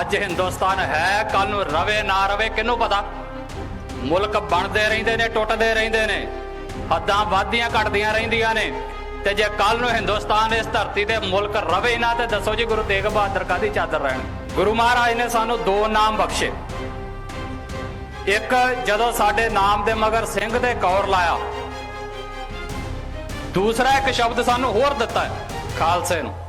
ਅੱਜ ਹਿੰਦੁਸਤਾਨ ਹੈ ਕੱਲ ਨੂੰ ਰਵੇ ਨਾ ਰਵੇ, ਕਿਹਨੂੰ ਪਤਾ? ਮੁਲਕ ਬਣਦੇ ਰਹਿੰਦੇ ਨੇ, ਟੁੱਟਦੇ ਰਹਿੰਦੇ ਨੇ। ਹੱਦਾਂ ਵੱਧਦੀਆਂ ਘਟਦੀਆਂ ਰਹਿੰਦੀਆਂ ਨੇ। ਤੇ ਜੇ ਕੱਲ ਨੂੰ ਹਿੰਦੁਸਤਾਨ ਇਸ ਧਰਤੀ ਤੇ ਮੁਲਕ ਰਵੇ ਨਾ, ਤੇ ਦੱਸੋ ਜੀ ਗੁਰੂ ਤੇਗ ਬਹਾਦਰ ਕਾਦੀ ਚਾਦਰ ਰਹਿਣ? ਗੁਰੂ ਮਹਾਰਾਜ ਨੇ ਸਾਨੂੰ ਦੋ ਨਾਮ ਬਖਸ਼ੇ। ਇੱਕ, ਜਦੋਂ ਸਾਡੇ ਨਾਮ ਦੇ ਮਗਰ ਸਿੰਘ ਦੇ ਕੌਰ ਲਾਇਆ। ਦੂਸਰਾ ਇੱਕ ਸ਼ਬਦ ਸਾਨੂੰ ਹੋਰ ਦਿੱਤਾ ਹੈ, ਖਾਲਸੇ ਨੂੰ।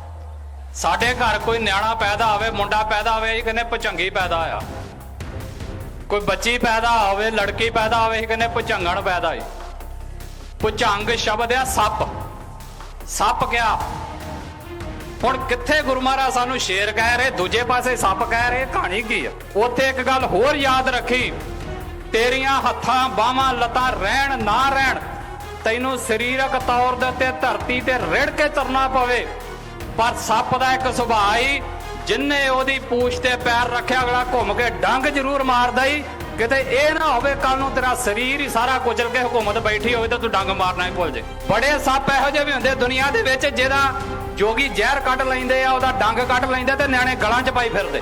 ਸਾਡੇ ਘਰ ਕੋਈ ਨਿਆਣਾ ਪੈਦਾ ਹੋਵੇ, ਮੁੰਡਾ ਪੈਦਾ ਹੋਵੇ, ਇਹ ਕਹਿੰਦੇ ਪਚੰਗੀ ਪੈਦਾ ਆ। ਕੋਈ ਬੱਚੀ ਪੈਦਾ ਹੋਵੇ, ਲੜਕੀ ਪੈਦਾ ਹੋਵੇ, ਇਹ ਕਹਿੰਦੇ ਪੁਚੰਗਣ ਪੈਦਾ ਹੋਈ ਪੁਚੰਗ ਸ਼ਬਦ ਆ ਸੱਪ। ਸੱਪ ਕਿਆ? ਹੁਣ ਕਿੱਥੇ ਗੁਰੂ ਮਹਾਰਾਜ ਸਾਨੂੰ ਸ਼ੇਰ ਕਹਿ ਰਹੇ, ਦੂਜੇ ਪਾਸੇ ਸੱਪ ਕਹਿ ਰਹੇ, ਕਹਾਣੀ ਕੀ ਆ? ਉੱਥੇ ਇੱਕ ਗੱਲ ਹੋਰ ਯਾਦ ਰੱਖੀ, ਤੇਰੀਆਂ ਹੱਥਾਂ, ਬਾਹਾਂ, ਲੱਤਾਂ ਰਹਿਣ, ਨਾ ਰਹਿਣ, ਤੈਨੂੰ ਸਰੀਰਕ ਤੌਰ ਦੇ ਉੱਤੇ ਧਰਤੀ ਤੇ ਰਿੜ ਕੇ ਚਰਨਾ ਪਵੇ। ਪਰ ਸੱਪ ਦਾ ਇੱਕ ਸੁਭਾਅ ਹੀ ਜਿੰਨੇ ਉਹਦੀ ਪੂਛ ਤੇ ਪੈਰ ਰੱਖਿਆ ਅਗਲਾ ਘੁੰਮ ਕੇ ਡੰਗ ਜ਼ਰੂਰ ਮਾਰਦਾ ਹੀ ਕਿਤੇ ਇਹ ਨਾ ਹੋਵੇ ਕੱਲ ਨੂੰ ਤੇਰਾ ਸਰੀਰ ਹੀ ਸਾਰਾ ਕੁਚਲ ਕੇ ਹਕੂਮਤ ਬੈਠੀ ਹੋਵੇ ਤਾਂ ਤੂੰ ਡੰਗ ਮਾਰਨਾ ਹੀ ਭੁੱਲ ਜੇ। ਬੜੇ ਸੱਪ ਇਹੋ ਜਿਹੇ ਵੀ ਹੁੰਦੇ ਦੁਨੀਆ ਦੇ ਵਿੱਚ ਜਿਹਦਾ ਜੋਗੀ ਜ਼ਹਿਰ ਕੱਢ ਲੈਂਦੇ ਆ, ਉਹਦਾ ਡੰਗ ਕੱਢ ਲੈਂਦੇ ਤੇ ਨਿਆਣੇ ਗਲਾਂ 'ਚ ਪਾਈ ਫਿਰਦੇ।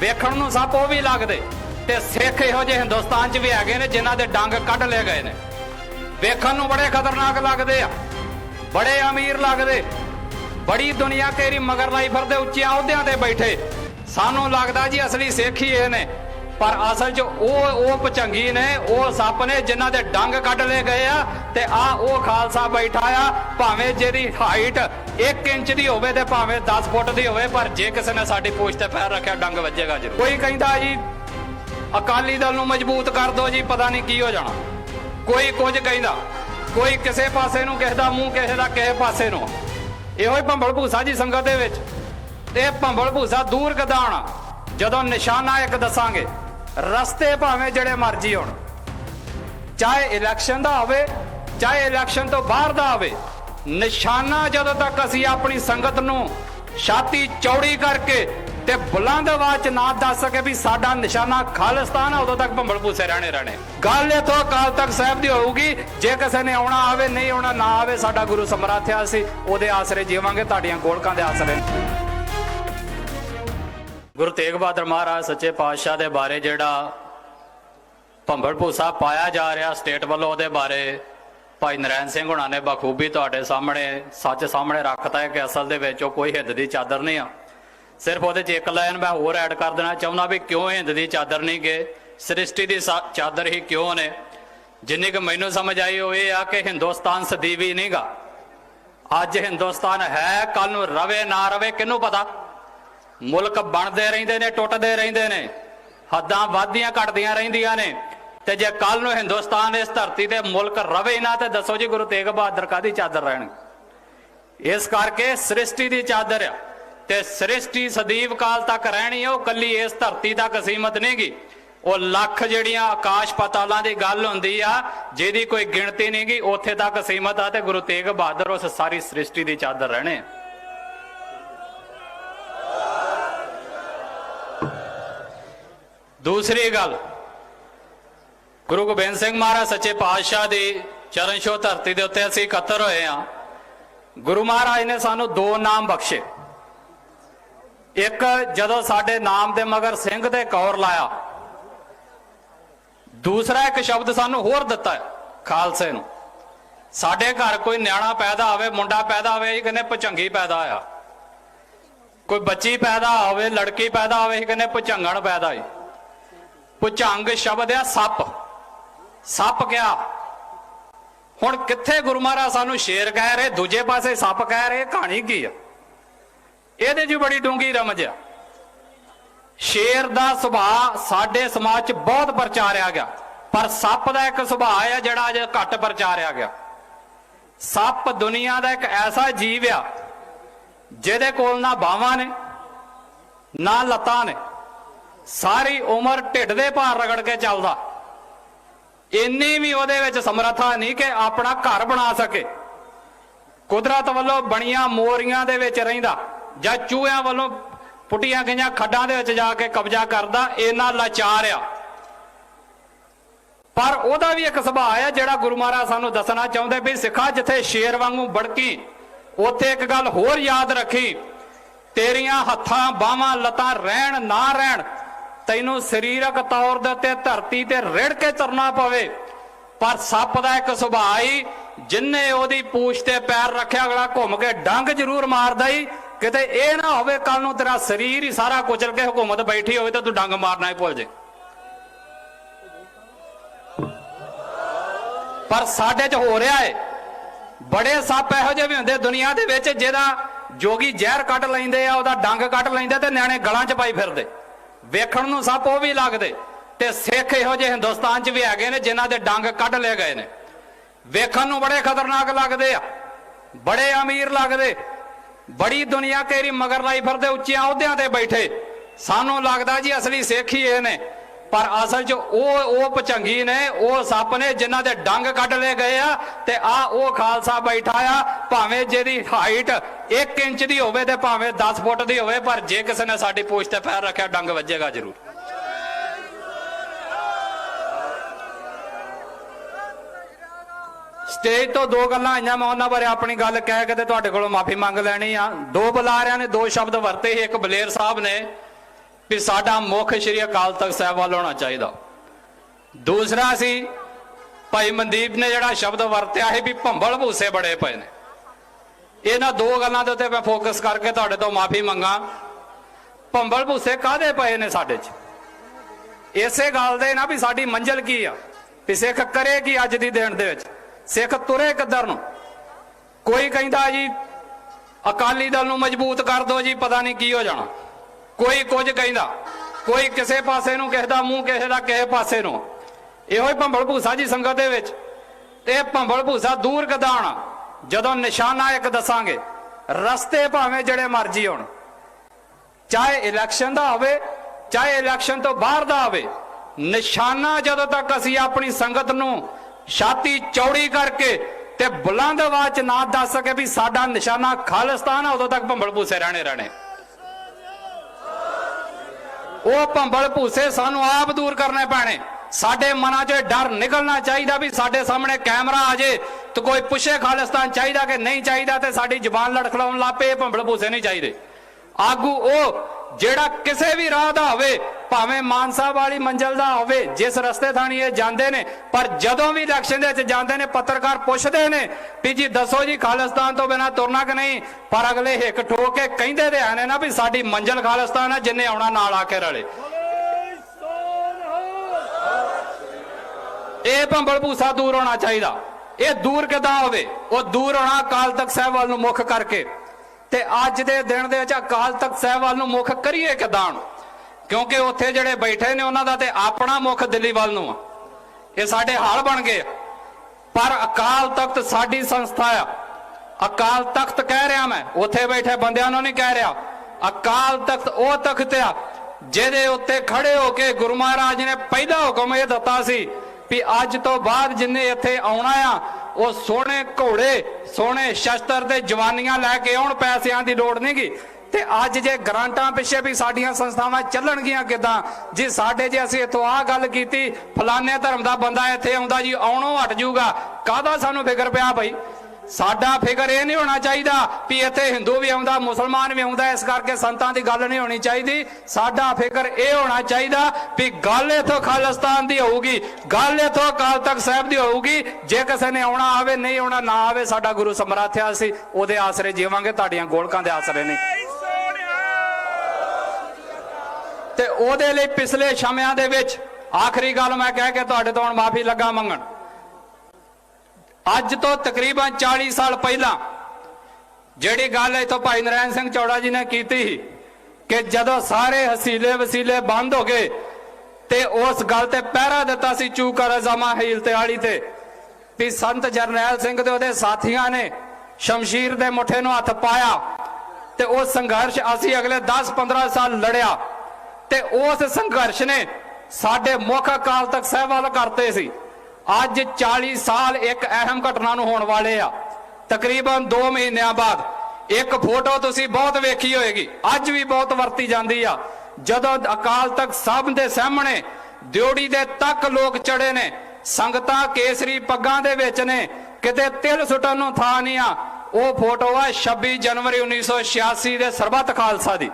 ਵੇਖਣ ਨੂੰ ਸੱਪ ਉਹ ਵੀ ਲੱਗਦੇ। ਤੇ ਸਿੱਖ ਇਹੋ ਜਿਹੇ ਹਿੰਦੁਸਤਾਨ 'ਚ ਵੀ ਹੈਗੇ ਨੇ ਜਿਨ੍ਹਾਂ ਦੇ ਡੰਗ ਕੱਢ ਲਏ ਗਏ ਨੇ। ਵੇਖਣ ਨੂੰ ਬੜੇ ਖਤਰਨਾਕ ਲੱਗਦੇ ਆ। ਬੜੇ ਅਮੀਰ ਲੱਗਦੇ। ਬੜੀ ਦੁਨੀਆ ਤੇਰੀ ਮਗਰ ਲਾਈ ਫਿਰਦੇ ਉੱਚੇ ਅਹੁਦਿਆਂ ਤੇ ਬੈਠੇ। ਸਾਨੂੰ ਲੱਗਦਾ ਜੀ ਅਸਲੀ ਸਿੱਖ ਹੀ ਇਹ ਨੇ। ਪਰ ਅਸਲ 'ਚ ਉਹ ਉਹ ਪਚੰਗੀ ਨੇ, ਉਹ ਸੱਪ ਨੇ ਜਿਨ੍ਹਾਂ ਦੇ ਡੰਗ ਕੱਢ ਲਏ ਗਏ ਆ ਤੇ ਆ ਉਹ ਖਾਲਸਾ ਬੈਠਾ ਆ, ਭਾਵੇਂ ਜਿਹਦੀ ਹਾਈਟ 1 ਇੰਚ ਦੀ ਹੋਵੇ ਤੇ ਭਾਵੇਂ 10 ਫੁੱਟ ਦੀ ਹੋਵੇ, ਪਰ ਜੇ ਕਿਸੇ ਨੇ ਸਾਡੀ ਪੂਛ ਤੇ ਪੈਰ ਰੱਖਿਆ, ਡੰਗ ਵੱਜੇਗਾ ਜ਼ਰੂਰ। ਕੋਈ ਕਹਿੰਦਾ ਜੀ, ਅਕਾਲੀ ਦਲ ਨੂੰ ਮਜ਼ਬੂਤ ਕਰ ਦਿਓ ਜੀ, ਪਤਾ ਨਹੀਂ ਕੀ ਹੋ ਜਾਣਾ। ਕੋਈ ਕੁਝ ਕਹਿੰਦਾ। ਕੋਈ ਕਿਸੇ ਪਾਸੇ ਨੂੰ ਕਿਸੇ ਦਾ ਮੂੰਹ, ਕਿਸੇ ਦਾ ਕਿਸੇ ਪਾਸੇ ਨੂੰ। ਇਹੋ ਹੀ ਭੰਬਲ ਭੂਸਾ ਜੀ ਸੰਗਤ ਦੇ ਵਿੱਚ। ਇਹ ਭੰਬਲ ਭੂਸਾ ਦੂਰ ਕਦਾਣਾ ਜਦੋਂ ਨਿਸ਼ਾਨਾ ਇੱਕ ਦੱਸਾਂਗੇ, ਰਸਤੇ ਭਾਵੇਂ ਜਿਹੜੇ ਮਰਜ਼ੀ ਹੋਣ। ਚਾਹੇ ਇਲੈਕਸ਼ਨ ਦਾ ਹੋਵੇ, ਚਾਹੇ ਇਲੈਕਸ਼ਨ ਤੋਂ ਬਾਹਰ ਦਾ ਹੋਵੇ, ਨਿਸ਼ਾਨਾ ਜਦੋਂ ਤੱਕ ਅਸੀਂ ਆਪਣੀ ਸੰਗਤ ਨੂੰ ਛਾਤੀ ਚੌੜੀ ਕਰਕੇ ਤੇ ਬੁਲੰਦ ਆਵਾਜ਼ ਚ ਨਾ ਦੱਸ ਸਕੇ ਵੀ ਸਾਡਾ ਨਿਸ਼ਾਨਾ ਖਾਲਿਸਤਾਨ ਆ, ਉਦੋਂ ਤੱਕ ਭੰਬਲ ਰਹਿਣੇ ਰਹਿਣੇ। ਗੱਲ ਇਥੋਂ ਅਕਾਲ ਤਖਤ ਸਾਹਿਬ ਦੀ ਹੋਊਗੀ, ਜੇ ਕਿਸੇ ਨੇ ਆਉਣਾ ਆਵੇ, ਨਹੀਂ ਆਉਣਾ ਨਾ ਆਵੇ, ਸਾਡਾ ਗੁਰੂ ਸਮਰਾਥਿਆ ਸੀ, ਉਹਦੇ ਆਸਰੇ ਜੀਵਾਂਗੇ, ਤੁਹਾਡੀਆਂ ਗੋਲਕਾਂ ਦੇ ਆਸਰੇ। ਗੁਰੂ ਤੇਗ ਬਹਾਦਰ ਮਹਾਰਾਜ ਸੱਚੇ ਪਾਤਸ਼ਾਹ ਦੇ ਬਾਰੇ ਜਿਹੜਾ ਭੰਬਲ ਭੂਸਾ ਪਾਇਆ ਜਾ ਰਿਹਾ ਸਟੇਟ ਵੱਲੋਂ, ਉਹਦੇ ਬਾਰੇ ਭਾਈ ਨਰੈਣ ਸਿੰਘ ਹੁਣਾਂ ਨੇ ਬਖੂਬੀ ਤੁਹਾਡੇ ਸਾਹਮਣੇ, ਸੱਚ ਸਾਹਮਣੇ ਰੱਖਤਾ ਹੈ ਕਿ ਅਸਲ ਦੇ ਵਿੱਚ ਉਹ ਕੋਈ ਹਿੰਦ ਦੀ ਚਾਦਰ ਨਹੀਂ ਆ। ਸਿਰਫ ਉਹਦੇ 'ਚ ਇੱਕ ਲਾਈਨ ਮੈਂ ਹੋਰ ਐਡ ਕਰ ਦੇਣਾ ਚਾਹੁੰਦਾ ਵੀ ਕਿਉਂ ਹਿੰਦ ਦੀ ਚਾਦਰ ਨਹੀਂ ਗਏ? ਸ੍ਰਿਸ਼ਟੀ ਦੀ ਸਾ- ਚਾਦਰ ਹੀ ਕਿਉਂ ਨੇ? ਜਿੰਨੀ ਕਿ ਮੈਨੂੰ ਸਮਝ ਆਈ ਉਹ ਇਹ ਆ ਕਿ ਹਿੰਦੁਸਤਾਨ ਸਦੀਵੀ ਨਹੀਂਗਾ। ਅੱਜ ਹਿੰਦੁਸਤਾਨ ਹੈ ਕੱਲ ਨੂੰ ਰਵੇ, ਨਾ ਰਵੇ, ਕਿਹਨੂੰ ਪਤਾ? ਮੁਲਕ ਬਣਦੇ ਰਹਿੰਦੇ ਨੇ, ਟੁੱਟਦੇ ਰਹਿੰਦੇ ਨੇ। ਹੱਦਾਂ ਵੱਧਦੀਆਂ ਘਟਦੀਆਂ ਰਹਿੰਦੀਆਂ ਨੇ। ਤੇ ਜੇ ਕੱਲ ਨੂੰ ਹਿੰਦੁਸਤਾਨ ਇਸ ਧਰਤੀ ਤੇ ਮੁਲਕ ਰਵੇ ਨਾ, ਤੇ ਦੱਸੋ ਜੀ ਗੁਰੂ ਤੇਗ ਬਹਾਦਰ ਕਾਦੀ ਚਾਦਰ ਰਹਿਣ? ਇਸ ਕਰਕੇ ਸ੍ਰਿਸ਼ਟੀ ਦੀ ਚਾਦਰ ਆ। ਤੇ ਸ੍ਰਿਸ਼ਟੀ ਸਦੀਵ ਕਾਲ ਤੱਕ ਰਹਿਣੀ, ਉਹ ਕੱਲੀ ਇਸ ਧਰਤੀ ਤੱਕ ਸੀਮਤ ਨਹੀਂਗੀ। ਉਹ ਲੱਖ ਜਿਹੜੀਆਂ ਆਕਾਸ਼ ਪਤਾਲਾਂ ਦੀ ਗੱਲ ਹੁੰਦੀ ਆ, ਜਿਹਦੀ ਕੋਈ ਗਿਣਤੀ ਨਹੀਂਗੀ, ਉੱਥੇ ਤੱਕ ਸੀਮਤ ਆ ਤੇ ਗੁਰੂ ਤੇਗ ਬਹਾਦਰ ਉਸ ਸਾਰੀ ਸ੍ਰਿਸ਼ਟੀ ਦੀ ਚਾਦਰ ਰਹਿਣੇ ਦੂਸਰੀ ਗੱਲ, ਗੁਰੂ ਗੋਬਿੰਦ ਸਿੰਘ ਮਹਾਰਾਜ ਸੱਚੇ ਪਾਤਸ਼ਾਹ ਦੀ ਚਰਨ ਛੋਹ ਧਰਤੀ ਦੇ ਉੱਤੇ ਅਸੀਂ ਇਕੱਤਰ ਹੋਏ ਆ। ਗੁਰੂ ਮਹਾਰਾਜ ਨੇ ਸਾਨੂੰ ਦੋ ਨਾਮ ਬਖਸ਼ੇ। ਇੱਕ ਜਦੋਂ ਸਾਡੇ ਨਾਮ ਦੇ ਮਗਰ ਸਿੰਘ ਤੇ ਕੌਰ ਲਾਇਆ, ਦੂਸਰਾ ਇੱਕ ਸ਼ਬਦ ਸਾਨੂੰ ਹੋਰ ਦਿੱਤਾ ਖਾਲਸੇ ਨੂੰ। ਸਾਡੇ ਘਰ ਕੋਈ ਨਿਆਣਾ ਪੈਦਾ ਹੋਵੇ, ਮੁੰਡਾ ਪੈਦਾ ਹੋਵੇ, ਇਹ ਕਹਿੰਦੇ ਪਚੰਗੀ ਪੈਦਾ ਆ। ਕੋਈ ਬੱਚੀ ਪੈਦਾ ਹੋਵੇ, ਲੜਕੀ ਪੈਦਾ ਹੋਵੇ, ਇਹ ਕਹਿੰਦੇ ਪਚੰਗਣ ਪੈਦਾ ਹੋਈ ਪੁਚੰਗ ਸ਼ਬਦ ਆ ਸੱਪ। ਸੱਪ ਕਿਆ? ਹੁਣ ਕਿੱਥੇ ਗੁਰੂ ਮਹਾਰਾਜ ਸਾਨੂੰ ਸ਼ੇਰ ਕਹਿ ਰਹੇ, ਦੂਜੇ ਪਾਸੇ ਸੱਪ ਕਹਿ ਰਹੇ ਕਹਾਣੀ ਕੀ ਆ? ਇਹਦੇ 'ਚ ਬੜੀ ਡੂੰਗੀ ਰਮਜ ਆ। ਸ਼ੇਰ ਦਾ ਸੁਭਾਅ ਸਾਡੇ ਸਮਾਜ 'ਚ ਬਹੁਤ ਪ੍ਰਚਾਰਿਆ ਗਿਆ। ਪਰ ਸੱਪ ਦਾ ਇੱਕ ਸੁਭਾਅ ਆ ਜਿਹੜਾ ਅਜੇ ਘੱਟ ਪ੍ਰਚਾਰਿਆ ਗਿਆ। ਸੱਪ ਦੁਨੀਆ ਦਾ ਇੱਕ ਐਸਾ ਜੀਵ ਆ, ਜਿਹਦੇ ਕੋਲ ਨਾ ਬਾਹਾਂ ਨੇ, ਨਾ ਲੱਤਾਂ ਨੇ। ਸਾਰੀ ਉਮਰ ਢਿੱਡ ਦੇ ਭਾਰ ਰਗੜ ਕੇ ਚੱਲਦਾ। ਇੰਨੀ ਵੀ ਉਹਦੇ ਵਿੱਚ ਸਮਰੱਥਾ ਨਹੀਂ ਕਿ ਆਪਣਾ ਘਰ ਬਣਾ ਸਕੇ। ਕੁਦਰਤ ਵੱਲੋਂ ਬਣੀਆਂ ਮੋਰੀਆਂ ਦੇ ਵਿੱਚ ਰਹਿੰਦਾ। ਜਾਂ ਚੂਹਿਆਂ ਵੱਲੋਂ ਪੁੱਟੀਆਂ ਗਈਆਂ ਖੱਡਾਂ ਦੇ ਵਿੱਚ ਜਾ ਕੇ ਕਬਜ਼ਾ ਕਰਦਾ, ਇੰਨਾ ਲਾਚਾਰ ਆ। ਪਰ ਉਹਦਾ ਵੀ ਇੱਕ ਸੁਭਾਅ ਆ ਜਿਹੜਾ ਗੁਰੂ ਮਹਾਰਾਜ ਸਾਨੂੰ ਦੱਸਣਾ ਚਾਹੁੰਦੇ ਵੀ ਸਿੱਖਾ ਜਿੱਥੇ ਸ਼ੇਰ ਵਾਂਗੂ ਬੜਕੀ, ਉੱਥੇ ਇੱਕ ਗੱਲ ਹੋਰ ਯਾਦ ਰੱਖੀ, ਤੇਰੀਆਂ ਹੱਥਾਂ, ਬਾਹਾਂ, ਲੱਤਾਂ ਰਹਿਣ ਨਾ ਰਹਿਣ, ਤੈਨੂੰ ਸਰੀਰਕ ਤੌਰ ਦੇ ਉੱਤੇ ਧਰਤੀ ਤੇ ਰਿੜ ਕੇ ਤੁਰਨਾ ਪਵੇ। ਪਰ ਸੱਪ ਦਾ ਇੱਕ ਸੁਭਾਅ ਹੀ ਜਿੰਨੇ ਉਹਦੀ ਪੂਛ ਤੇ ਪੈਰ ਰੱਖਿਆ ਅਗਲਾ ਘੁੰਮ ਕੇ ਡੰਗ ਜ਼ਰੂਰ ਮਾਰਦਾ ਹੀ ਕਿਤੇ ਇਹ ਨਾ ਹੋਵੇ ਕੱਲ ਨੂੰ ਤੇਰਾ ਸਰੀਰ ਹੀ ਸਾਰਾ ਕੁਚਲ ਕੇ ਹਕੂਮਤ ਬੈਠੀ ਹੋਵੇ ਤਾਂ ਤੂੰ ਡੰਗ ਮਾਰਨਾ ਹੀ ਭੁੱਲ ਜੇ। ਪਰ ਸਾਡੇ 'ਚ ਹੋ ਰਿਹਾ ਏ। ਬੜੇ ਸੱਪ ਇਹੋ ਜਿਹੇ ਵੀ ਹੁੰਦੇ ਦੁਨੀਆ ਦੇ ਵਿੱਚ ਜਿਹਦਾ ਜੋਗੀ ਜ਼ਹਿਰ ਕੱਢ ਲੈਂਦੇ ਆ, ਉਹਦਾ ਡੰਗ ਕੱਢ ਲੈਂਦੇ ਤੇ ਨਿਆਣੇ ਗਲਾਂ 'ਚ ਪਾਈ ਫਿਰਦੇ। ਵੇਖਣ ਨੂੰ ਸੱਪ ਉਹ ਵੀ ਲੱਗਦੇ। ਤੇ ਸਿੱਖ ਇਹੋ ਜਿਹੇ ਹਿੰਦੁਸਤਾਨ 'ਚ ਵੀ ਹੈਗੇ ਨੇ ਜਿਨ੍ਹਾਂ ਦੇ ਡੰਗ ਕੱਢ ਲਏ ਗਏ ਨੇ। ਵੇਖਣ ਨੂੰ ਬੜੇ ਖਤਰਨਾਕ ਲੱਗਦੇ ਆ। ਬੜੇ ਅਮੀਰ ਲੱਗਦੇ। ਬੜੀ ਦੁਨੀਆ ਤੇਰੀ ਮਗਰ ਲਾਈ ਫਿਰਦੇ, ਉੱਚਿਆਂ ਅਹੁਦਿਆਂ ਤੇ ਬੈਠੇ। ਸਾਨੂੰ ਲੱਗਦਾ ਜੀ ਅਸਲੀ ਸਿੱਖ ਹੀ ਇਹ ਨੇ। ਪਰ ਅਸਲ 'ਚ ਉਹ ਉਹ ਪਚੰਗੀ ਨੇ, ਉਹ ਸੱਪ ਨੇ ਜਿਨ੍ਹਾਂ ਦੇ ਡੰਗ ਕੱਢ ਲਏ ਗਏ ਆ ਤੇ ਆ ਉਹ ਖਾਲਸਾ ਬੈਠਾ ਆ, ਭਾਵੇਂ ਜਿਹਦੀ ਹਾਈਟ 1 ਇੰਚ ਦੀ ਹੋਵੇ ਤੇ ਭਾਵੇਂ 10 ਫੁੱਟ ਦੀ ਹੋਵੇ, ਪਰ ਜੇ ਕਿਸੇ ਨੇ ਸਾਡੀ ਪੋਸਟ ਤੇ ਪੈਰ ਰੱਖਿਆ, ਡੰਗ ਵੱਜੇਗਾ ਜ਼ਰੂਰ। ਸਟੇਜ ਤੋਂ ਦੋ ਗੱਲਾਂ ਆਈਆਂ, ਮੈਂ ਉਹਨਾਂ ਬਾਰੇ ਆਪਣੀ ਗੱਲ ਕਹਿ ਕੇ ਤੇ ਤੁਹਾਡੇ ਕੋਲੋਂ ਮਾਫੀ ਮੰਗ ਲੈਣੀ ਆ। ਦੋ ਬੁਲਾਰਿਆਂ ਨੇ ਦੋ ਸ਼ਬਦ ਵਰਤੇ ਸੀ, ਇੱਕ ਬਲੇਰ ਸਾਹਿਬ ਨੇ ਵੀ ਸਾਡਾ ਮੁੱਖ ਸ਼੍ਰੀ ਅਕਾਲ ਤਖਤ ਸਾਹਿਬ ਵੱਲ ਹੋਣਾ ਚਾਹੀਦਾ। ਦੂਸਰਾ ਸੀ, ਭਾਈ ਮਨਦੀਪ ਨੇ ਜਿਹੜਾ ਸ਼ਬਦ ਵਰਤਿਆ ਹੈ ਵੀ ਭੰਬਲ ਭੂਸੇ ਬੜੇ ਪਏ ਨੇ। ਇਹਨਾਂ ਦੋ ਗੱਲਾਂ ਦੇ ਉੱਤੇ ਮੈਂ ਫੋਕਸ ਕਰਕੇ ਤੁਹਾਡੇ ਤੋਂ ਮਾਫੀ ਮੰਗਾ। ਭੰਬਲ ਭੂਸੇ ਕਾਦੇ ਪਏ ਨੇ ਸਾਡੇ 'ਚ? ਇਸੇ ਗੱਲ ਦੇ ਨਾ ਵੀ ਸਾਡੀ ਮੰਜ਼ਲ ਕੀ ਆ? ਵੀ ਸਿੱਖ ਕਰੇ ਕੀ ਅੱਜ ਦੀ ਦੇਣ ਦੇ ਵਿੱਚ? ਸਿੱਖ ਤੁਰੇ ਕਿੱਧਰ ਨੂੰ? ਕੋਈ ਕਹਿੰਦਾ ਜੀ, ਅਕਾਲੀ ਦਲ ਨੂੰ ਮਜ਼ਬੂਤ ਕਰ ਦਿਓ ਜੀ, ਪਤਾ ਨਹੀਂ ਕੀ ਹੋ ਜਾਣਾ। ਕੋਈ ਕੁਝ ਕਹਿੰਦਾ, ਕੋਈ ਕਿਸੇ ਪਾਸੇ ਨੂੰ ਕਿਸੇ ਦਾ ਮੂੰਹ, ਕਿਸੇ ਦਾ ਕਿਸੇ ਪਾਸੇ ਨੂੰ। ਇਹੋ ਹੀ ਭੰਬਲ ਭੂਸਾ ਜੀ ਸੰਗਤ ਦੇ ਵਿੱਚ। ਤੇ ਭੰਬਲ ਭੂਸਾ ਦੂਰ ਕਦਾਣ ਜਦੋਂ ਨਿਸ਼ਾਨਾ ਇੱਕ ਦੱਸਾਂਗੇ, ਰਸਤੇ ਭਾਵੇਂ ਜਿਹੜੇ ਮਰਜ਼ੀ ਹੋਣ। ਚਾਹੇ ਇਲੈਕਸ਼ਨ ਦਾ ਹੋਵੇ, ਚਾਹੇ ਇਲੈਕਸ਼ਨ ਤੋਂ ਬਾਹਰ ਦਾ ਹੋਵੇ, ਨਿਸ਼ਾਨਾ ਜਦੋਂ ਤੱਕ ਅਸੀਂ ਆਪਣੀ ਸੰਗਤ ਨੂੰ ਛਾਤੀ ਚੌੜੀ ਕਰਕੇ ਤੇ ਬੁਲੰਦ ਆਵਾਜ਼ ਚ ਨਾ ਦੱਸ ਸਕੇ ਵੀ ਸਾਡਾ ਨਿਸ਼ਾਨਾ ਖਾਲਿਸਤਾਨ ਆ, ਉਦੋਂ ਤੱਕ ਭੰਬਲ ਭੂਸੇ ਰਹਿਣੇ ਰਹਿਣੇ। ਉਹ ਭੰਬਲ ਭੂਸੇ ਸਾਨੂੰ ਆਪ ਦੂਰ ਕਰਨੇ ਪੈਣੇ। ਸਾਡੇ ਮਨਾਂ ਚ ਡਰ ਨਿਕਲਣਾ ਚਾਹੀਦਾ ਵੀ ਸਾਡੇ ਸਾਹਮਣੇ ਕੈਮਰਾ ਆ ਜੇ ਤੇ ਕੋਈ ਪੁੱਛੇ ਖਾਲਿਸਤਾਨ ਚਾਹੀਦਾ ਕਿ ਨਹੀਂ ਚਾਹੀਦਾ ਤੇ ਸਾਡੀ ਜ਼ੁਬਾਨ ਲੜਖੜਾਉਣ ਲੱਪੇ ਭੰਬਲ ਭੂਸੇ ਨਹੀਂ ਚਾਹੀਦੇ। ਆਗੂ ਉਹ ਜਿਹੜਾ ਕਿਸੇ ਵੀ ਰਾਹ ਦਾ ਹੋਵੇ ਭਾਵੇਂ ਮਾਨਸਾ ਵਾਲੀ ਮੰਜ਼ਲ ਦਾ ਹੋਵੇ, ਜਿਸ ਰਸਤੇ ਥਾਣੀ ਇਹ ਜਾਂਦੇ ਨੇ, ਪਰ ਜਦੋਂ ਵੀ ਇਲੈਕਸ਼ਨ ਦੇ ਵਿੱਚ ਜਾਂਦੇ ਨੇ, ਪੱਤਰਕਾਰ ਪੁੱਛਦੇ ਨੇ ਵੀ ਜੀ ਦੱਸੋ ਜੀ ਖਾਲਿਸਤਾਨ ਤੋਂ ਬਿਨਾ ਤੁਰਨਾ ਕਿ ਨਹੀਂ? ਪਰ ਅਗਲੇ ਹਿੱਕ ਠੋਕ ਕੇ ਕਹਿੰਦੇ ਤੇ ਆਨੇ ਨਾ ਵੀ ਸਾਡੀ ਮੰਜ਼ਲ ਖਾਲਿਸਤਾਨ ਹੈ, ਜਿੰਨੇ ਆਉਣਾ ਨਾਲ ਆ ਕੇ ਰਲੇ। ਇਹ ਭੰਬਲ ਭੂਸਾ ਦੂਰ ਹੋਣਾ ਚਾਹੀਦਾ। ਇਹ ਦੂਰ ਕਿਦਾਂ ਹੋਵੇ? ਉਹ ਦੂਰ ਹੋਣਾ ਅਕਾਲ ਤਖਤ ਸਾਹਿਬ ਵੱਲ ਨੂੰ ਮੁੱਖ ਕਰਕੇ। ਤੇ ਅੱਜ ਦੇ ਦਿਨ ਦੇ ਵਿੱਚ ਅਕਾਲ ਤਖਤ ਸਾਹਿਬ ਵੱਲ ਨੂੰ ਮੁੱਖ ਕਰੀਏ ਕਿਦਾਂ ਕਿਉਂਕਿ ਉੱਥੇ ਜਿਹੜੇ ਬੈਠੇ ਨੇ ਉਹਨਾਂ ਦਾ ਤੇ ਆਪਣਾ ਮੁੱਖ ਦਿੱਲੀ ਵੱਲ ਨੂੰ ਆ। ਇਹ ਸਾਡੇ ਹਾਲ ਬਣ ਗਏ ਪਰ ਅਕਾਲ ਤਖਤ ਸਾਡੀ ਸੰਸਥਾ ਆ। ਅਕਾਲ ਤਖਤ ਕਹਿ ਰਿਹਾ ਮੈਂ, ਉੱਥੇ ਬੈਠੇ ਬੰਦਿਆਂ ਨੂੰ ਨਹੀਂ ਕਹਿ ਰਿਹਾ। ਅਕਾਲ ਤਖਤ ਉਹ ਤਖਤ ਆ ਜਿਹਦੇ ਉੱਤੇ ਖੜੇ ਹੋ ਕੇ ਗੁਰੂ ਮਹਾਰਾਜ ਨੇ ਪਹਿਲਾ ਹੁਕਮ ਇਹ ਦਿੱਤਾ ਸੀ ਵੀ ਅੱਜ ਤੋਂ ਬਾਅਦ ਜਿੰਨੇ ਇੱਥੇ ਆਉਣਾ ਆ, ਉਹ ਸੋਹਣੇ ਘੋੜੇ, ਸੋਹਣੇ ਸ਼ਸਤਰ ਤੇ ਜਵਾਨੀਆਂ ਲੈ ਕੇ ਆਉਣ, ਪੈਸਿਆਂ ਦੀ ਲੋੜ ਨਹੀਂਗੀ ਤੇ ਅੱਜ ਜੇ ਗ੍ਰਾਂਟਾਂ ਪਿੱਛੇ ਵੀ ਸਾਡੀਆਂ ਸੰਸਥਾਵਾਂ ਚੱਲਣਗੀਆਂ ਕਿਦਾਂ? ਜੀ ਸਾਡੇ ਜੇ ਅਸੀਂ ਇਥੋਂ ਆਹ ਗੱਲ ਕੀਤੀ, ਫਲਾਣੇ ਧਰਮ ਦਾ ਬੰਦਾ ਇੱਥੇ ਆਉਂਦਾ ਜੀ, ਆਉਣੋਂ ਹਟ ਜਾਊਗਾ। ਕਾਹਦਾ ਸਾਨੂੰ ਫਿਕਰ ਪਿਆ ਭਾਈ ਸਾਡਾ ਫਿਕਰ ਇਹ ਨਹੀਂ ਹੋਣਾ ਚਾਹੀਦਾ ਵੀ ਇੱਥੇ ਹਿੰਦੂ ਵੀ ਆਉਂਦਾ, ਮੁਸਲਮਾਨ ਵੀ ਆਉਂਦਾ, ਇਸ ਕਰਕੇ ਸੰਤਾਂ ਦੀ ਗੱਲ ਨਹੀਂ ਹੋਣੀ ਚਾਹੀਦੀ। ਸਾਡਾ ਫਿਕਰ ਇਹ ਹੋਣਾ ਚਾਹੀਦਾ ਵੀ ਗੱਲ ਇਥੋਂ ਖਾਲਿਸਤਾਨ ਦੀ ਹੋਊਗੀ, ਗੱਲ ਇਥੋਂ ਅਕਾਲ ਤਖਤ ਸਾਹਿਬ ਦੀ ਹੋਊਗੀ। ਜੇ ਕਿਸੇ ਨੇ ਆਉਣਾ ਆਵੇ, ਨਹੀਂ ਆਉਣਾ, ਨਾ ਆਵੇ, ਸਾਡਾ ਗੁਰੂ ਸਮਰੱਥਿਆ ਸੀ ਉਹਦੇ ਆਸਰੇ ਜੀਵਾਂਗੇ, ਤੁਹਾਡੀਆਂ ਗੋਲਕਾਂ ਦੇ ਆਸਰੇ ਨਹੀਂ ਤੇ ਉਹਦੇ ਲਈ ਪਿਛਲੇ ਸਮਿਆਂ ਦੇ ਵਿੱਚ ਆਖਰੀ ਗੱਲ ਮੈਂ ਕਹਿ ਕੇ ਤੁਹਾਡੇ ਤੋਂ ਹੁਣ ਮਾਫੀ ਲੱਗਾ ਮੰਗਣ। ਅੱਜ ਤੋਂ ਤਕਰੀਬਨ 40 ਸਾਲ ਪਹਿਲਾਂ ਜਿਹੜੀ ਗੱਲ ਇਥੋਂ ਭਾਈ ਨਰੈਣ ਸਿੰਘ ਚੌੜਾ ਜੀ ਨੇ ਕੀਤੀ ਸੀ ਕਿ ਜਦੋਂ ਸਾਰੇ ਹਸੀਲੇ ਵਸੀਲੇ ਬੰਦ ਹੋ ਗਏ ਤੇ ਉਸ ਗੱਲ ਤੇ ਪਹਿਰਾ ਦਿੱਤਾ ਸੀ ਚੂਕਾ ਰਜ਼ਾਮਾ ਹੀਲ ਤੇ ਆਲੀ ਤੇ ਵੀ ਸੰਤ ਜਰਨੈਲ ਸਿੰਘ ਤੇ ਉਹਦੇ ਸਾਥੀਆਂ ਨੇ ਸ਼ਮਸ਼ੀਰ ਦੇ ਮੁੱਠੇ ਨੂੰ ਹੱਥ ਪਾਇਆ ਤੇ ਉਹ ਸੰਘਰਸ਼ ਅਸੀਂ ਅਗਲੇ 10-15 ਸਾਲ ਲੜਿਆ। ਤੇ ਉਸ ਸੰਘਰਸ਼ ਨੇ ਸਾਡੇ ਮੁੱਖ ਅਕਾਲ ਤਖਤ ਸਾਹਿਬ ਵੱਲ ਕਰਤੇ ਸੀ। ਅੱਜ 40 ਸਾਲ ਇੱਕ ਅਹਿਮ ਘਟਨਾ ਨੂੰ ਹੋਣ ਵਾਲੇ ਆ। ਤਕਰੀਬਨ 2 ਮਹੀਨਿਆਂ ਬਾਅਦ ਇੱਕ ਫੋਟੋ ਤੁਸੀਂ ਬਹੁਤ ਵੇਖੀ ਹੋਏਗੀ। ਅੱਜ ਵੀ ਬਹੁਤ ਵਰਤੀ ਜਾਂਦੀ ਆ। ਜਦੋਂ ਅਕਾਲ ਤਖਤ ਸਾਹਿਬ ਦੇ ਸਾਹਮਣੇ ਦਿਉੜੀ ਦੇ ਤੱਕ ਲੋਕ ਚੜੇ ਨੇ, ਸੰਗਤਾਂ ਕੇਸਰੀ ਪੱਗਾਂ ਦੇ ਵਿੱਚ ਨੇ, ਕਿਤੇ ਤਿਲ ਸੁੱਟਣ ਨੂੰ ਥਾਂ ਨਹੀਂ ਆ। ਉਹ ਫੋਟੋ ਆ 26 ਜਨਵਰੀ 1986 ਦੇ ਸਰਬੱਤ ਖਾਲਸਾ ਦੀ।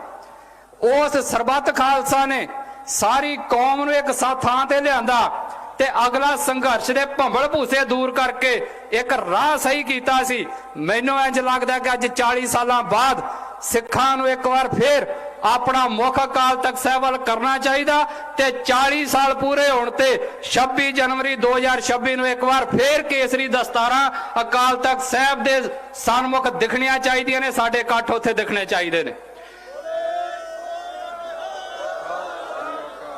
ਉਸ ਸਰਬੱਤ ਖਾਲਸਾ ਨੇ ਸਾਰੀ ਕੌਮ ਨੂੰ ਇੱਕ ਸਾ ਥਾਂ ਤੇ ਲਿਆਂਦਾ ਤੇ ਅਗਲਾ ਸੰਘਰਸ਼ ਦੇ ਭੰਬਲ ਭੂਸੇ ਦੂਰ ਕਰਕੇ ਇੱਕ ਰਾਹ ਸਹੀ ਕੀਤਾ ਸੀ। ਮੈਨੂੰ ਇੰਜ ਲੱਗਦਾ ਕਿ ਅੱਜ 40 ਸਾਲਾਂ ਬਾਅਦ ਸਿੱਖਾਂ ਨੂੰ ਇੱਕ ਵਾਰ ਫੇਰ ਆਪਣਾ ਮੁੱਖ ਅਕਾਲ ਤਖਤ ਸਾਹਿਬ ਵੱਲ ਕਰਨਾ ਚਾਹੀਦਾ ਤੇ 40 ਸਾਲ ਪੂਰੇ ਹੋਣ ਤੇ 26 ਜਨਵਰੀ 2026 ਨੂੰ ਇੱਕ ਵਾਰ ਫੇਰ ਕੇਸਰੀ ਦਸਤਾਰਾਂ ਅਕਾਲ ਤਖਤ ਸਾਹਿਬ ਦੇ ਸਨਮੁਖ ਦਿਖਣੀਆਂ ਚਾਹੀਦੀਆਂ ਨੇ, ਸਾਡੇ ਇਕੱਠ ਉੱਥੇ ਦਿਖਣੇ ਚਾਹੀਦੇ ਨੇ।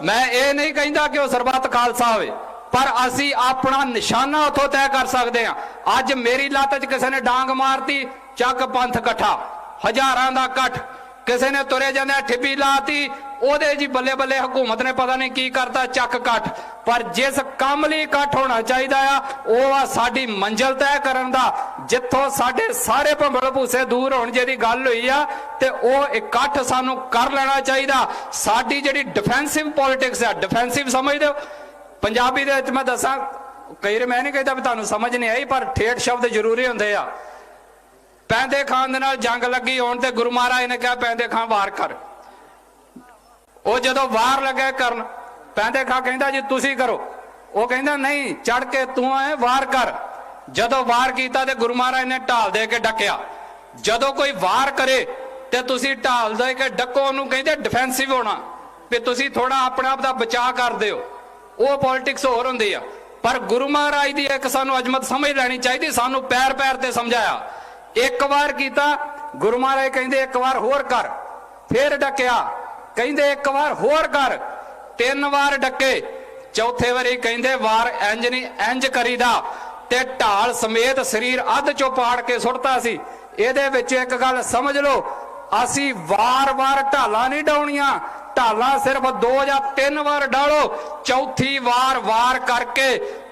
ਮੈਂ ਇਹ ਨਹੀਂ ਕਹਿੰਦਾ ਕਿ ਉਹ ਸਰਬੱਤ ਖਾਲਸਾ ਹੋਵੇ, ਪਰ ਅਸੀਂ ਆਪਣਾ ਨਿਸ਼ਾਨਾ ਉੱਥੋਂ ਤੈਅ ਕਰ ਸਕਦੇ ਹਾਂ। ਅੱਜ ਮੇਰੀ ਲੱਤ 'ਚ ਕਿਸੇ ਨੇ ਡਾਂਗ ਮਾਰਤੀ, ਚੱਕ ਪੰਥ ਇਕੱਠਾ, ਹਜ਼ਾਰਾਂ ਦਾ ਇਕੱਠ। ਕਿਸੇ ਨੇ ਤੁਰੇ ਜਾਂਦੇ ਠਿੱਬੀ ਲਾਤੀ, ਉਹਦੇ ਜੀ ਬੱਲੇ ਬੱਲੇ ਹਕੂਮਤ ਨੇ ਪਤਾ ਨਹੀਂ ਕੀ ਕਰਤਾ, ਚੱਕ ਇਕੱਠ ਪਰ ਜਿਸ ਕੰਮ ਲਈ ਇਕੱਠ ਹੋਣਾ ਚਾਹੀਦਾ ਆ, ਉਹ ਆ ਸਾਡੀ ਮੰਜ਼ਲ ਤੈਅ ਕਰਨ ਦਾ। ਜਿੱਥੋਂ ਸਾਡੇ ਸਾਰੇ ਭੰਬਲ ਭੂਸੇ ਦੂਰ ਹੋਣ ਜਿਹਦੀ ਗੱਲ ਹੋਈ ਆ, ਤੇ ਉਹ ਇਕੱਠ ਸਾਨੂੰ ਕਰ ਲੈਣਾ ਚਾਹੀਦਾ। ਸਾਡੀ ਜਿਹੜੀ ਡਿਫੈਂਸਿਵ ਪੋਲਿਟਿਕਸ ਆ ਡਿਫੈਂਸਿਵ ਸਮਝਦੇ ਹੋ? ਪੰਜਾਬੀ ਦੇ ਵਿੱਚ ਮੈਂ ਦੱਸਾਂ, ਕਈ ਵਾਰ ਮੈਂ ਨਹੀਂ ਕਹਿੰਦਾ ਵੀ ਤੁਹਾਨੂੰ ਸਮਝ ਨਹੀਂ ਆਈ, ਪਰ ਠੇਠ ਸ਼ਬਦ ਜ਼ਰੂਰੀ ਹੁੰਦੇ ਆ। ਪੈਂਦੇ ਖਾਨ ਦੇ ਨਾਲ ਜੰਗ ਲੱਗੀ ਹੋਣ ਤੇ ਗੁਰੂ ਮਹਾਰਾਜ ਨੇ ਕਿਹਾ, ਪੈਂਦੇ ਖਾਨ ਵਾਰ ਕਰ। ਉਹ ਜਦੋਂ ਵਾਰ ਲੱਗੇ ਕਰਨ, ਪੈਂਦੇ ਖਾਨ ਕਹਿੰਦਾ ਜੀ, ਤੁਸੀਂ ਕਰੋ। ਉਹ ਕਹਿੰਦਾ, ਨਹੀਂ ਚੜ ਕੇ ਤੂੰ ਐ ਵਾਰ ਕਰ। ਜਦੋਂ ਵਾਰ ਕੀਤਾ ਤੇ ਗੁਰੂ ਮਹਾਰਾਜ ਨੇ ਢਾਲ ਦੇ ਕੇ ਡੱਕਿਆ। ਜਦੋਂ ਕੋਈ ਵਾਰ ਕਰੇ ਤੇ ਤੁਸੀਂ ਢਾਲ ਦੇ ਕੇ ਡੱਕੋ, ਉਹਨੂੰ ਕਹਿੰਦੇ ਡਿਫੈਂਸਿਵ ਹੋਣਾ। ਵੀ ਤੁਸੀਂ ਥੋੜਾ ਆਪਣੇ ਆਪ ਦਾ ਬਚਾਅ ਕਰਦੇ ਹੋ ਉਹ ਪੋਲਿਟਿਕਸ ਹੋਰ ਹੁੰਦੀ ਆ। ਪਰ ਗੁਰੂ ਮਹਾਰਾਜ ਦੀ ਇੱਕ ਸਾਨੂੰ ਅਜਮਤ ਸਮਝ ਲੈਣੀ ਚਾਹੀਦੀ, ਸਾਨੂੰ ਪੈਰ ਪੈਰ ਤੇ ਸਮਝਾਇਆ। ਇੱਕ ਵਾਰ ਕੀਤਾ ਗੁਰੂ ਮਹਾਰਾਜ ਕਹਿੰਦੇ ਇੱਕ ਵਾਰ ਹੋਰ ਕਰ, ਫੇਰ ਡੱਕਿਆ। ਕਹਿੰਦੇ ਇੱਕ ਵਾਰ ਹੋਰ ਕਰ, ਤਿੰਨ ਵਾਰ ਡੱਕੇ। ਚੌਥੇ ਵਾਰੀ ਕਹਿੰਦੇ ਵਾਰ ਇੰਜ ਨਹੀਂ ਇੰਜ ਕਰੀਦਾ। ਤੇ ਢਾਲ ਸਮੇਤ ਸਰੀਰ ਅੱਧ ਚੋਂ ਪਾੜ ਕੇ ਸੁੱਟਤਾ ਸੀ। ਇਹਦੇ ਵਿੱਚ ਇੱਕ ਗੱਲ ਸਮਝ ਲਓ, ਅਸੀਂ ਵਾਰ-ਵਾਰ ਢਾਲਾਂ ਨਹੀਂ ਡਾਉਣੀਆਂ। ਢਾਲਾਂ ਸਿਰਫ ਦੋ ਜਾਂ ਤਿੰਨ ਵਾਰ ਡਾਲੋ, ਚੌਥੀ ਵਾਰ ਵਾਰ ਕਰਕੇ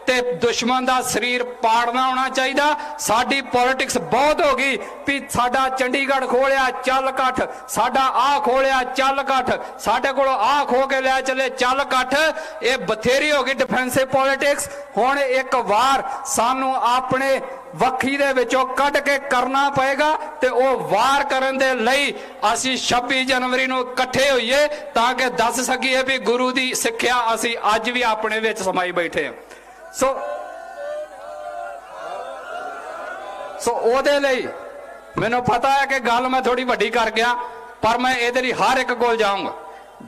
ਤੇ ਦੁਸ਼ਮਣ ਦਾ ਸਰੀਰ ਪਾੜਨਾ ਹੋਣਾ ਚਾਹੀਦਾ। ਸਾਡੀ ਪੋਲਿਟਿਕਸ ਬਹੁਤ ਹੋ ਗਈ ਵੀ ਸਾਡਾ ਚੰਡੀਗੜ੍ਹ ਖੋਲਿਆ, ਚੱਲ ਇਕੱਠ ਸਾਡਾ ਆਹ ਖੋਲਿਆ, ਚੱਲ ਇਕੱਠ ਸਾਡੇ ਕੋਲ ਆਹ ਖੋ ਕੇ ਲੈ ਚੱਲੇ, ਚੱਲ ਇਕੱਠ ਇਹ ਬਥੇਰੀ ਹੋ ਗਈ ਡਿਫੈਂਸਿਵ ਪੋਲਿਟਿਕਸ ਹੁਣ ਇੱਕ ਵਾਰ ਸਾਨੂੰ ਆਪਣੇ ਵੱਖੀ ਦੇ ਵਿੱਚੋਂ ਕੱਢ ਕੇ ਕਰਨਾ ਪਏਗਾ ਤੇ ਉਹ ਵਾਰ ਕਰਨ ਦੇ ਲਈ ਅਸੀਂ 26 ਜਨਵਰੀ ਨੂੰ ਇਕੱਠੇ ਹੋਈਏ ਤਾਂ ਕਿ ਦੱਸ ਸਕੀਏ ਵੀ ਗੁਰੂ ਦੀ ਸਿੱਖਿਆ ਅਸੀਂ ਅੱਜ ਵੀ ਆਪਣੇ ਵਿੱਚ ਸਮਾਈ ਬੈਠੇ ਹਾਂ। ਸੋ ਸੋ ਉਹਦੇ ਲਈ ਮੈਨੂੰ ਪਤਾ ਹੈ ਕਿ ਗੱਲ ਮੈਂ ਥੋੜੀ ਵੱਡੀ ਕਰ ਗਿਆ, ਪਰ ਮੈਂ ਇਹਦੇ ਲਈ ਹਰ ਇੱਕ ਕੋਲ ਜਾਊਂਗਾ।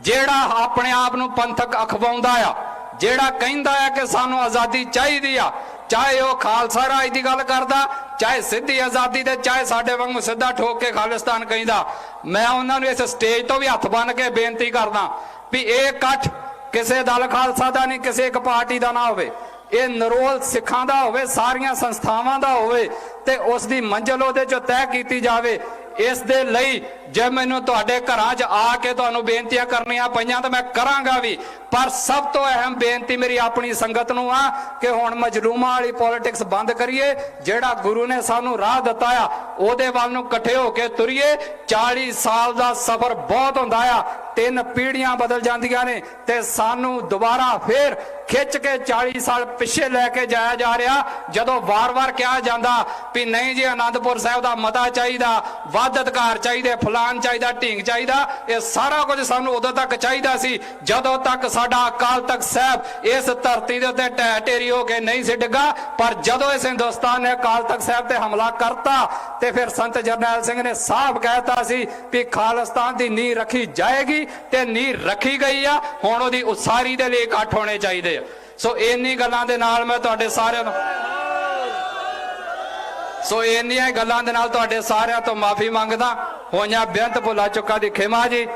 ਜਿਹੜਾ ਆਪਣੇ ਆਪ ਨੂੰ ਪੰਥਕ ਅਖਵਾਉਂਦਾ ਆ, ਜਿਹੜਾ ਕਹਿੰਦਾ ਹੈ ਕਿ ਸਾਨੂੰ ਆਜ਼ਾਦੀ ਚਾਹੀਦੀ ਆ, ਚਾਹੇ ਉਹ ਖਾਲਸਾ ਰਾਜ ਦੀ ਗੱਲ ਕਰਦਾ, ਚਾਹੇ ਸਿੱਧੀ ਆਜ਼ਾਦੀ ਤੇ ਚਾਹੇ ਸਾਡੇ ਵਾਂਗੂ ਸਿੱਧਾ ਠੋਕ ਕੇ ਖਾਲਿਸਤਾਨ ਕਹਿੰਦਾ, ਮੈਂ ਉਹਨਾਂ ਨੂੰ ਇਸ ਸਟੇਜ ਤੋਂ ਵੀ ਹੱਥ ਬੰਨ ਕੇ ਬੇਨਤੀ ਕਰਦਾ ਵੀ ਇਹ ਇਕੱਠ ਕਿਸੇ ਦਲ ਖਾਲਸਾ ਦਾ ਨਹੀਂ, ਕਿਸੇ ਇੱਕ ਪਾਰਟੀ ਦਾ ਨਾ ਹੋਵੇ। ਇਹ ਨਰੋਲ ਸਿੱਖਾਂ ਦਾ ਹੋਵੇ, ਸਾਰੀਆਂ ਸੰਸਥਾਵਾਂ ਦਾ ਹੋਵੇ ਤੇ ਉਸ ਦੀ ਮੰਜ਼ਲ ਉਹਦੇ ਚੋਂ ਤੈਅ ਕੀਤੀ ਜਾਵੇ, ਇਸ ਦੇ ਲਈ ਜੇ ਮੈਨੂੰ ਤੁਹਾਡੇ ਘਰਾਂ 'ਚ ਆ ਕੇ ਤੁਹਾਨੂੰ ਬੇਨਤੀਆਂ ਕਰਨੀਆਂ ਪਈਆਂ ਤਾਂ ਮੈਂ ਕਰਾਂਗਾ ਵੀ, ਪਰ ਸਭ ਤੋਂ ਅਹਿਮ ਬੇਨਤੀ ਮੇਰੀ ਆਪਣੀ ਸੰਗਤ ਨੂੰ ਆ ਕਿ ਹੁਣ ਮਜਲੂਮਾਂ ਵਾਲੀ ਪੋਲਿਟਿਕਸ ਬੰਦ ਕਰੀਏ, ਜਿਹੜਾ ਗੁਰੂ ਨੇ ਸਾਨੂੰ ਰਾਹ ਦਿੱਤਾ ਆ ਉਹਦੇ ਵੱਲ ਨੂੰ ਇਕੱਠੇ ਹੋ ਕੇ ਤੁਰੀਏ। 40 ਸਾਲ ਦਾ ਸਫ਼ਰ ਬਹੁਤ ਹੁੰਦਾ ਆ। ਤਿੰਨ ਪੀੜ੍ਹੀਆਂ ਬਦਲ ਜਾਂਦੀਆਂ ਨੇ ਤੇ ਸਾਨੂੰ ਦੁਬਾਰਾ ਫੇਰ ਖਿੱਚ ਕੇ 40 ਸਾਲ ਪਿੱਛੇ ਲੈ ਕੇ ਜਾਇਆ ਜਾ ਰਿਹਾ। ਜਦੋਂ ਵਾਰ-ਵਾਰ ਕਿਹਾ ਜਾਂਦਾ ਵੀ ਨਹੀਂ ਜੀ ਆਨੰਦਪੁਰ ਸਾਹਿਬ ਦਾ ਮਤਾ ਚਾਹੀਦਾ, ਵੱਧ ਅਧਿਕਾਰ ਚਾਹੀਦੇ ਫਲਾਨ ਚਾਹੀਦਾ, ਢੀਂਗ ਚਾਹੀਦਾ, ਇਹ ਸਾਰਾ ਕੁਝ ਸਾਨੂੰ ਉਦੋਂ ਤੱਕ ਚਾਹੀਦਾ ਸੀ ਜਦੋਂ ਤੱਕ ਸਾਡਾ ਅਕਾਲ ਤਖਤ ਸਾਹਿਬ ਇਸ ਧਰਤੀ ਦੇ ਉੱਤੇ ਢਹਿ ਢੇਰੀ ਹੋ ਕੇ ਨਹੀਂ ਸੀ ਡਿੱਗਾ। ਪਰ ਜਦੋਂ ਇਸ ਹਿੰਦੁਸਤਾਨ ਨੇ ਅਕਾਲ ਤਖਤ ਸਾਹਿਬ ਤੇ ਹਮਲਾ ਕਰਤਾ ਤੇ ਫਿਰ ਸੰਤ ਜਰਨੈਲ ਸਿੰਘ ਨੇ ਸਾਫ਼ ਕਹਿਤਾ ਸੀ ਕਿ ਖਾਲਿਸਤਾਨ ਦੀ ਨੀਂਹ ਰੱਖੀ ਜਾਏਗੀ ਤੇ ਨੀਂਹ ਰੱਖੀ ਗਈ ਆ, ਹੁਣ ਉਹਦੀ ਉਸਾਰੀ ਦੇ ਲਈ ਇਕੱਠ ਹੋਣੇ ਚਾਹੀਦੇ ਆ। ਸੋ ਇੰਨੀ ਗੱਲਾਂ ਦੇ ਨਾਲ ਮੈਂ ਤੁਹਾਡੇ ਸਾਰਿਆਂ ਨੂੰ ਸੋ ਇੰਨੀਆਂ ਗੱਲਾਂ ਦੇ ਨਾਲ ਤੁਹਾਡੇ ਸਾਰਿਆਂ ਤੋਂ ਮਾਫੀ ਮੰਗਦਾ। ਹੋਈਆਂ ਬੇਅੰਤ ਭੁਲਾ ਚੁੱਕਾ ਦੀ ਖਿਮਾ ਜੀ।